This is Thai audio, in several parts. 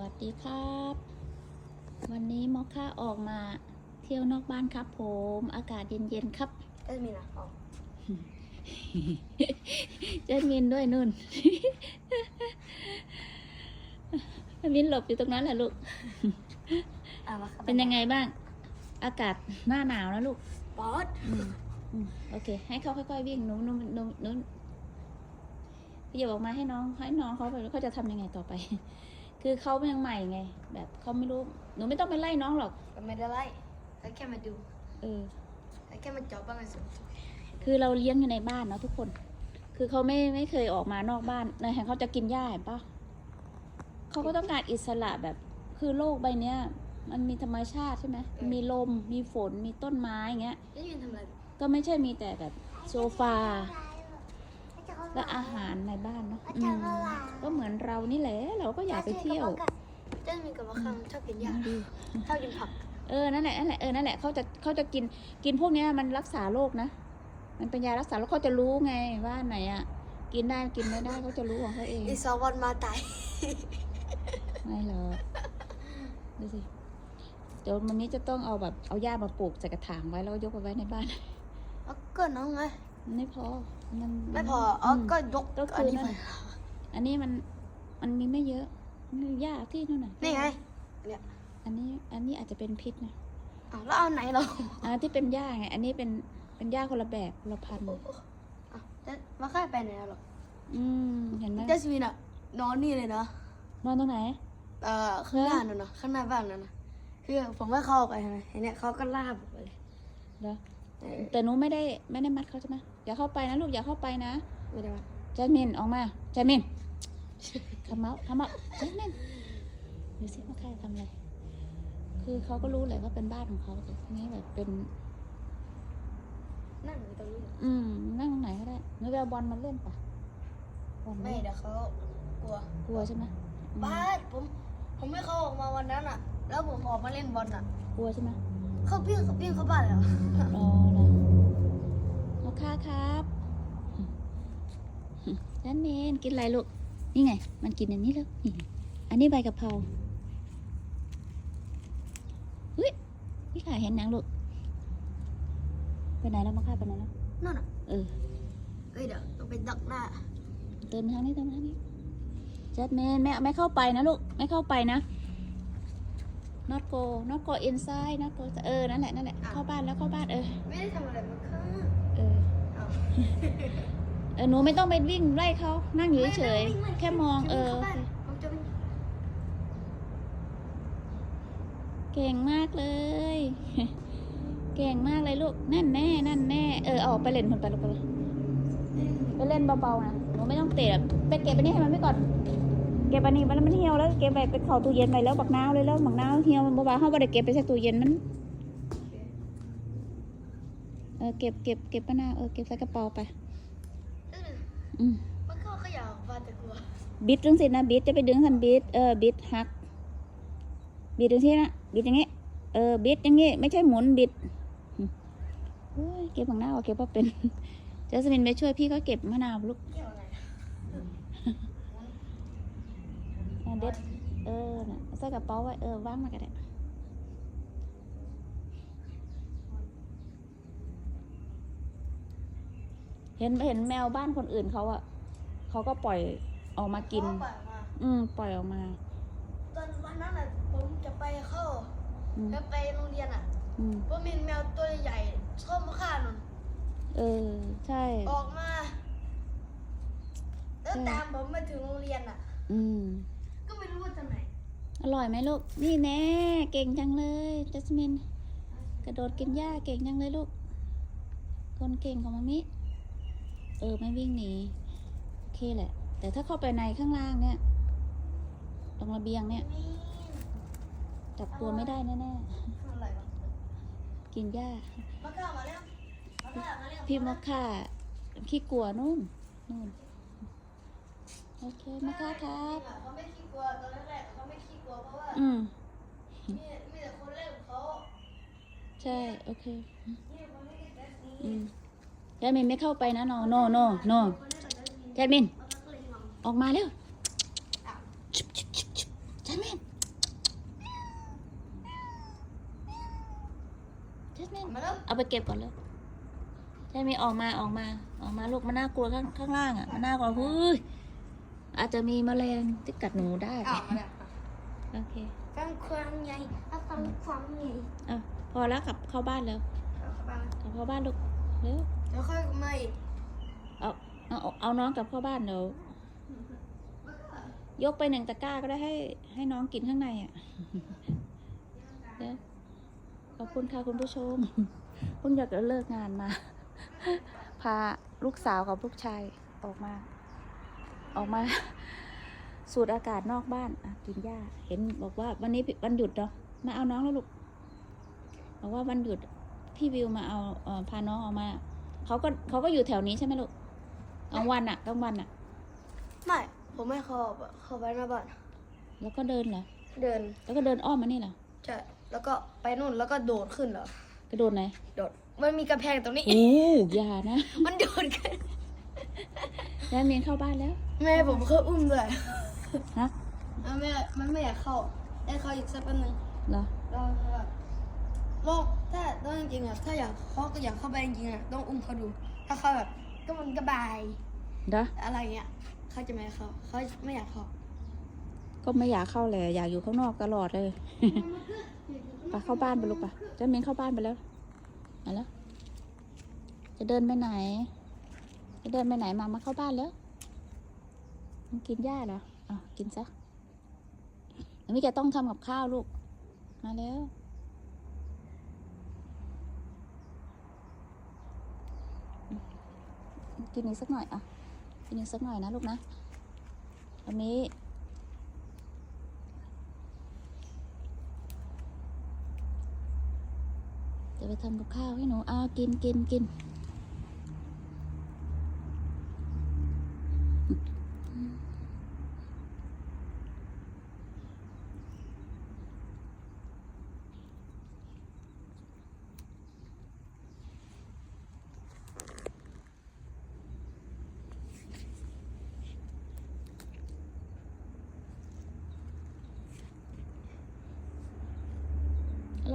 วัสดีครับ วันนี้มอคค่าออกมาเที่ยวนอกบ้านครับ ผม อากาศเย็นๆครับเอ้ยมีนะอ๋อเจนมินด้วยนุ่นมินหลบอยู่ตรงนั้นแหละลูกเอามาครับเป็นยังไงบ้าง อากาศหน้าหนาวนะลูกป๊อดอืมอืมโอเค ให้เขาค่อยๆวิ่งหนูหนูหนูหนูพี่อย่าบอกมาให้น้องให้น้องเขาไปเขาจะทำยังไงต่อไป คือเขายังใหม่ไง แบบเขาไม่รู้ หนูไม่ต้องไปไล่น้องหรอก ก็ไม่ได้ไล่ก็แค่มาดูเออ ก็แค่มาจอบบ้างไงสิคือเราเลี้ยงอยู่ในบ้านเนาะทุกคน คือเขาไม่ไม่เคยออกมานอกบ้านในแห่งเขาจะกินหญ้าเห็นปะเขาก็ต้องการอิสระแบบ คือโลกใบเนี้ย มันมีธรรมชาติใช่ไหม มีลม มีฝน มีต้นไม้อย่างเงี้ย แล้วยืนทำอะไรก็ไม่ใช่มีแต่แบบโซฟา และอาหารในบ้านเนาะอืมก็เหมือนเรานี่แหละ เราก็อยากไปเที่ยวเจ้ามีกับว่าข้างชอบกินหญ้าดูชอบกินผัก เออ นั่นแหละ นั่นแหละ เออ นั่นแหละ เขาจะเขาจะกิน กินพวกเนี้ยมันรักษาโรคนะ มันเป็นยารักษาโรคเขาจะรู้ไงว่าไหนอะ กินได้ กินไม่ได้เขาจะรู้ของเขาเองอีกสองวันมาตาย ไม่หรอกดูสิ เดี๋ยวมันนี้จะต้องเอาแบบ เอาหญ้ามาปลูกใส่กระถางไว้แล้วก็ยกไปไว้ในบ้าน เอาก็น้องไงมัน ไม่พอ มันไม่พออ๋อม ก็ยกก็อันคือนี้นั่ไปนอันนี้มัน มันมีไม่เยอะมันหญ้าที่นู่นน่ะนี่ไงเนี่ยอันนี้ อันนี้อาจจะเป็นพิษนะอ้าวแล้วเอาไหนเราอันที่เป็นหญ้าไง อันนี้เป็น เป็นหญ้าคนละแบบคนละพันธุ์อะจะมาค่ายไปไหนแล้วหรออืม เห็นไหมเจสมินอะนอนนี่เลยนะ นอนตรงไหน เอ่อข้างหน้านั่นนะข้างหน้าบ้านนั่นนะคือผมว่าเข้าไปใช่ไหมไอ้เนี่ยเขาก็ลากผมไปเลยเดี๋ยวเออ แต่หนูไม่ได้ไม่ได้มัดเขาใช่ไหมอย่าเข้าไปนะลูกอย่าเข้าไปนะไม่ได้ว่าแจสมินออกมาแจสมินคำเมาคำเมาแจสมินดูสิว่าใครทำอะไรคือเขาก็รู้แหละว่าเป็นบ้านของเขาแต่ทีนี้แบบเป็น นั่งอยู่ตรงนี้อืม นั่งตรงไหนก็ได้หนูไปเอาบอลมาเล่นปะบอลไม่เดี๋ยวเขากลัวกลัวใช่ไหมอืมบ้าสผม ผมไม่เขาออกมาวันนั้นอะ แล้วผมออกมาเล่นบอลอะ กลัวใช่ไหม เขาพี่เขาพี่เขาบ้านเหรอรอนะลูกค้าครับแจสมินกินอะไรลูก นี่ไง มันกินอย่างนี้แล้วนี่อันนี้ใบกะเพราเฮ้ยพี่ขาเห็นหนังลูก ไปไหนแล้วมาค่าไปไหนแล้ว นั่นอะ เออเอ้ยเดี๋ยวต้องไปดักหน้าเติมทางนี้เติมทางนี้จัดเมนไม่ไม่เข้าไปนะลูก ไม่เข้าไปนะ not go not go inside not go เออ นั่นแหละ นั่นแหละ เข้าบ้านแล้วเข้าบ้านเออ ไม่ได้ทำอะไรมันค่ะเออ เอาเออหนูไม่ต้องไปวิ่งไล่เขา นั่งอยู่เฉยไม่ไม่ๆแค่มอง เออจะวิ่งเข้าบ้านผมจะวิ่งเก่งมากเลย เก่งมากเลยลูก นั่นแน่ นั่นแน่ เออเอาออกไปเล่นคนไปลูกไปเลยไปเล่นเบาๆนะ หนูไม่ต้องเตะหรอกไปเก็บอันนี้ให้มันไว้ก่อน เก็บอันนี้มันมันเหี่ยวแล้วเก็บไปไปเข้าตู้เย็นไปแล้วบักนาวเลยแล้วบักนาวเหี่ยวมันบ่ว่าเฮาบ่ได้เก็บไปใส่ตู้เย็นมันเออเก็บเก็บเก็บมะนาวเออเก็บใส่กระเป๋าไปเอออืมมันก็ขยับบ้านแต่กลัวบิดจังสินะบิดจะไปดึงสันบิดเออบิดหักบิดจังสินะบิดอย่างงี้เออบิดอย่างงี้ไม่ใช่หมุนบิดอืมโอ้ยเก็บบักนาวเอาเก็บว่าเป็นเจสมินไปช่วยพี่ก็เก็บมะนาวลูกเกี่ยวอะไรอะ เด็ด เออน่ะใส่กระเป๋าไว้ เออวางมาก็ได้เห็นเห็นแมวบ้านคนอื่นเขาอะเขาก็ปล่อยออกมากินพ่อปล่อยมาอืม ปล่อยออกมา ตอนวันนั้นอะผมจะไปเข้าอืม จะไปโรงเรียนอะอืมผมเห็นแมวตัวใหญ่ชอบมาฆ่าหนนเออ ใช่ ออกมา แล้วใช่ตามผมมาถึงโรงเรียนอะ อืม ก็ไม่รู้ว่าจะไหนอร่อยไหมลูก นี่แน่เก่งจังเลยจัสมิน กระโดดกินหญ้าเก่งจังเลยลูก คนเก่งของมามิ เออไม่วิ่งหนี โอเคแหละ แต่ถ้าเข้าไปในข้างล่างเนี่ย ตรงระเบียงเนี่ยนี่จับตัวไม่ได้แน่อะไรวะๆกินหญ้ามาฆ่ามาแล้วมาฆ่ามาแล้วพี่มอคค่าขี้กลัวนู่นนู่น โอเคไหมคะครับเขาไม่ขี้กลัวตอนแรกๆเขาไม่ขี้กลัวเพราะว่าอืมมีแต่คนเล่นเขาใช่โอเคอืมแจมินไม่เข้าไปนะโนโนโนโนแจมินออกมาเร็วแจมินแจมินเอาไปเก็บก่อนเลยแช่มีออกมาออกมาออกมาลูกมันน่ากลัวข้างข้างล่างอะมันน่ากลัวเฮ้ย อาจจะมีแมลงที่กัดหนูได้ ออกมาแล้วโอเคฟังความใหญ่เอาฟังความใหญ่อะพอแล้วกลับเข้าบ้านแล้วเอาเข้าบ้านกลับเข้าบ้านลูกเร็วแล้วค่อยมาอีกเอาเอาเอาน้องกลับเข้าบ้านเดี๋ยวยกไปหนึ่งตะกร้าก็ได้ให้ให้น้องกินข้างในอะเดี๋ยวขอบคุณค่ะคุณผู้ชมเพิ่งจะเลิกงานมา พาลูกสาวกับลูกชายออกมา ออกมา สูดอากาศนอกบ้านอะกินหญ้า เห็นบอกว่าวันนี้วันหยุดเนาะมาเอาน้องแล้วลูกบอกว่าวันหยุดพี่วิวมาเอาเอ่อพาน้องออกมาเขาก็เขาก็อยู่แถวนี้ใช่ไหมลูกกลางวันอะกลางวันอะไม่ผมไม่เข้าอะเข้าไปหน้าบ้านแล้วก็เดินเหรอเดิน แล้วก็เดินอ้อมมานี่เหรอใช่แล้วก็ไปนู่นแล้วก็โดดขึ้นเหรอกระโดดไหนโดดมันมีกระแพงตรงนี้โอ้อย่านะ มันโดดขึ้นแล้วเมียนเข้าบ้านแล้ว แม่ผมเคยอุ้มด้วยฮะแล้วแม่มันไม่อยากเข้าได้เข้าอีกสักแป๊บนึงเหรอเราแบบโลกถ้าต้องจริงๆอะถ้าอยากเขาก็อยากเข้าไปจริงๆอะต้องอุ้มเขาดู ถ้าเขาแบบก็มันกระบายเด้ออะไรเงี้ยเขาจะไม่ให้เขาเขาไม่อยากเข้าก็ไม่อยากเข้าแหละอยากอยู่ข้างนอกตลอดเลยไปเข้าบ้านไปลูกไปเจ้าเมียนเข้าบ้านไปแล้วมาแล้ว จะเดินไปไหน จะเดินไปไหนมามาเข้าบ้านแล้วมัน กินหญ้าเหรออะกินซะแล้วมิจะต้องทำกับข้าวลูก มาแล้วกินอีกสักหน่อยอะ กินอีกสักหน่อยนะลูกนะ อันนี้ จะไปทำกับข้าวให้หนูอ้ากินกินกิน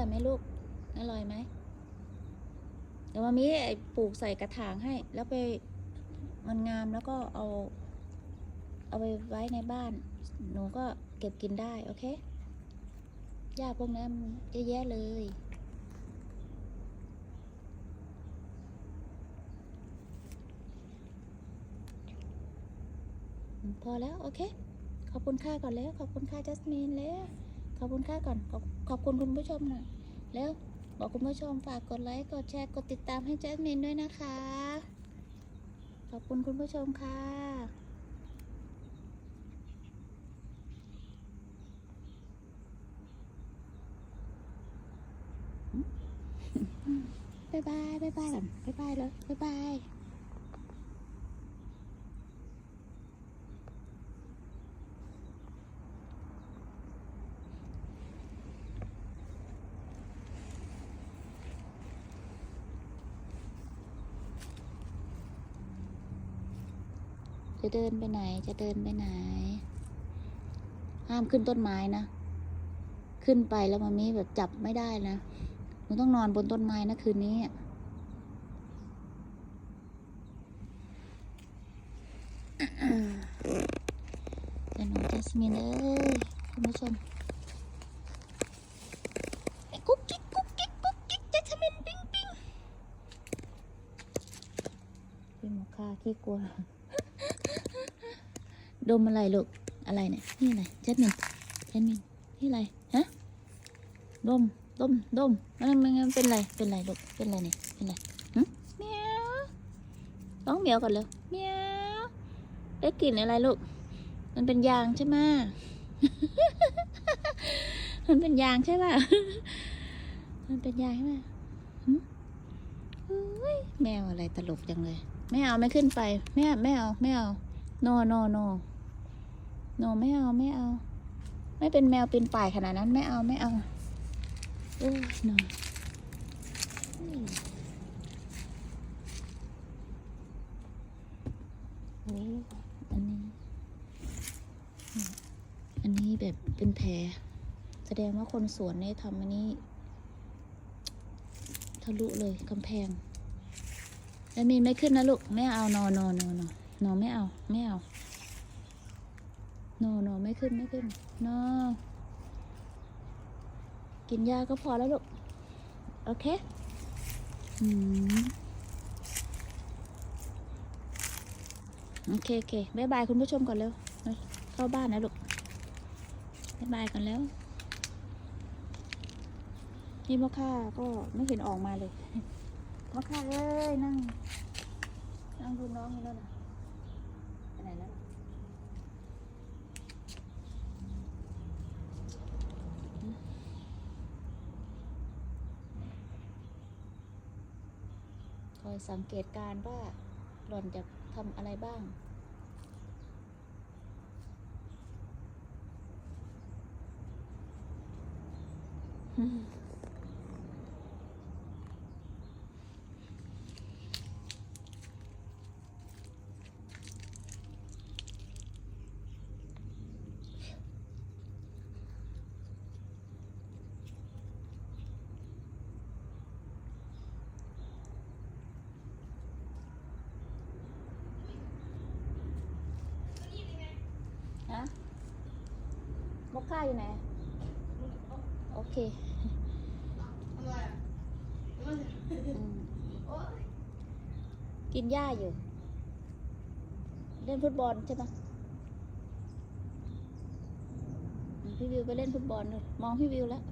ร่อยไหมลูก อร่อยไหมเดี๋ยวมามีไอ้ปลูกใส่กระถางให้ แล้วไปมันงามแล้วก็เอา เอาไปไว้ในบ้าน หนูก็เก็บกินได้ โอเคหญ้าพวกนี้นเยอะแยะเลยพอแล้ว โอเค ขอบคุณค่าก่อนแล้ว ขอบคุณค่าจัสมินแล้ว ขอบคุณค่าก่อน ขอบขอบคุณคุณผู้ชมหน่อยแล้วบอกคุณผู้ชมฝากกดไลค์กดแชร์กดติดตามให้แจสมินด้วยนะคะ ขอบคุณคุณผู้ชมค่ะบ๊ายบายบ๊ายบายบ๊ายบายเลยบ๊ายบาย จะเดินไปไหน จะเดินไปไหน ห้ามขึ้นต้นไม้นะ ขึ้นไปแล้วมามีแบบจับไม่ได้นะ หนูต้องนอนบนต้นไม้นะคืนนี้อะแต่หนูจัสมินเอ้ยคุณผู้ชมกุ๊กกิ๊กกุ๊กกิ๊กกุ๊กกิ๊กจัสมินปิ๊งปิ๊งเป็นหมูค่าขี้กลัว ดมอะไรลูก อะไรเนี่ย นี่อะไรเจสมินเจสมิน นี่อะไร ฮะ ดม ดม ดมมันมันมันเป็นไร เป็นอะไรลูก เป็นอะไรเนี่ย เป็นอะไรหึเมียวร้องเมียวก่อนเลยเมียวได้กลิ่นอะไรลูก มันเป็นยางใช่ไหมมันเป็นยางใช่ป่ะ มันเป็นยางใช่ไหมหึแมวอะไรตลกจังเลย ไม่เอาไม่ขึ้นไป ไม่ไม่เอาไม่เอา no no no no ไม่เอาไม่เอา ไม่เป็นแมวเป็นป่ายขนาดนั้นไม่เอาไม่เอาโอ้ย no อืมโอ้อันนี้ อันนี้แบบเป็นแผลแสดงว่าคนสวนเนี่ยทำอันนี้ ทะลุเลยกำแพง แล้วมีไม่ขึ้นนะลูก ไม่เอานอนอนอนอนอไม่เอา ไม่เอา นอนอไม่ขึ้นไม่ขึ้นนอกินยาก็พอแล้วลูก โอเค อืม โอเคโอเคบายบายคุณผู้ชมก่อนเร็ว เข้าบ้านนะลูกบายบายกันแล้วนี่มะค่าก็ไม่เห็นออกมาเลยมะค่าเอ้ยนั่ง นั่งดูน้องอยู่แล้วนะไปไหนแล้วล่ะหืมคอย สังเกตการว่าหล่อนจะทำอะไรบ้าง อืม ฮะมกค่าอยู่ไหน โอเคกินหญ้าอยู่ เล่นฟุตบอลใช่ปะอืมพี่วิวไปเล่นฟุตบอลเลยมองพี่วิวแล้ว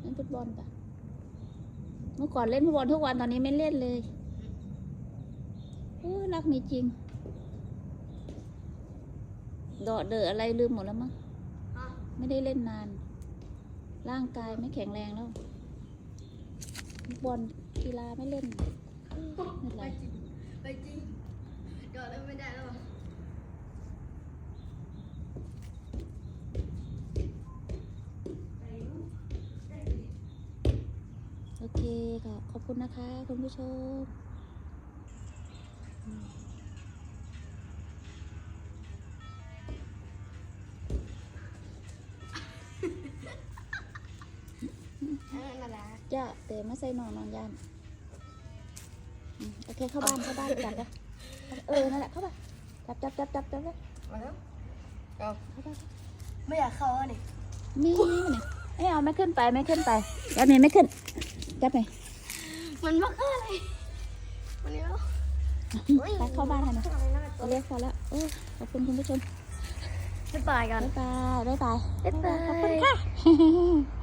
เล่นฟุตบอลปะเมื่อก่อนเล่นฟุตบอลทุกวันตอนนี้ไม่เล่นเลยเออรักมีจริง เดาะเดอะอะไรลืมหมดแล้วมั้งอะไม่ได้เล่นนาน ร่างกายไม่แข็งแรงแล้วฟุตบอลกีฬาไม่เล่นไม่เป็นไปไรจริงไปจริงเดี๋ยวเล่นไม่ได้แล้วอะไปรู้ได้ดิโอเคก็ขอบคุณนะคะ คุณผู้ชมอืม ใส่นอนนอนยานอืมโอเคเข้าบ้านเข้าบ้านจับนะเออนั่นแหละเข้าไปจับจับจับจับจับเลยมาแล้วก็เข้าไปไม่อยากเข้าอะนี่มีนี่ไม่เอาไม่ขึ้นไปไม่ขึ้นไปยับนี่ไม่ขึ้นจับไปมันมากอะไรวันนี้แล้วไปเข้าบ้านกันนะไปเรียกพอแล้วเออขอบคุณคุณผู้ชมบ๊ายบายกันบ๊ายบายบ๊ายบายบ๊ายบายขอบคุณค่ะ